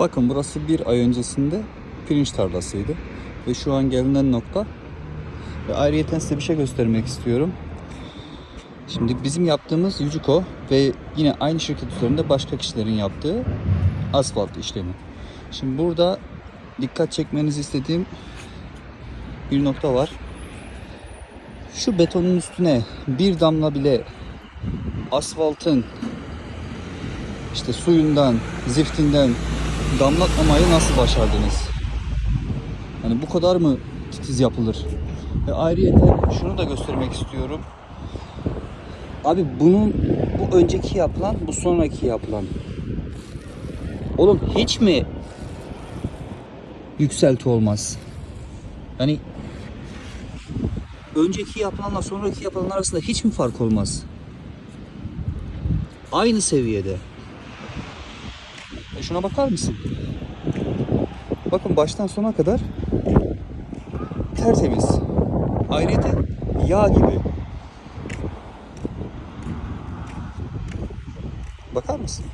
Bakın burası bir ay öncesinde pirinç tarlasıydı. Ve şu an gelinen nokta. Ve ayrıyeten size bir şey göstermek istiyorum. Şimdi bizim yaptığımız Yujuko ve yine aynı şirket üzerinde başka kişilerin yaptığı asfalt işlemi. Şimdi burada dikkat çekmenizi istediğim bir nokta var. Şu betonun üstüne bir damla bile asfaltın işte suyundan, ziftinden damlatmamayı nasıl başardınız? Hani bu kadar mı titiz yapılır? Ve ayrıca şunu da göstermek istiyorum. Abi bunun bu önceki yapılan, bu sonraki yapılan. Oğlum hiç mi yükselti olmaz? Yani önceki yapılanla sonraki yapılan arasında hiç mi fark olmaz? Aynı seviyede. E şuna bakar mısın? Bakın baştan sona kadar tertemiz. Ayrıca yağ gibi. Bakar mısın?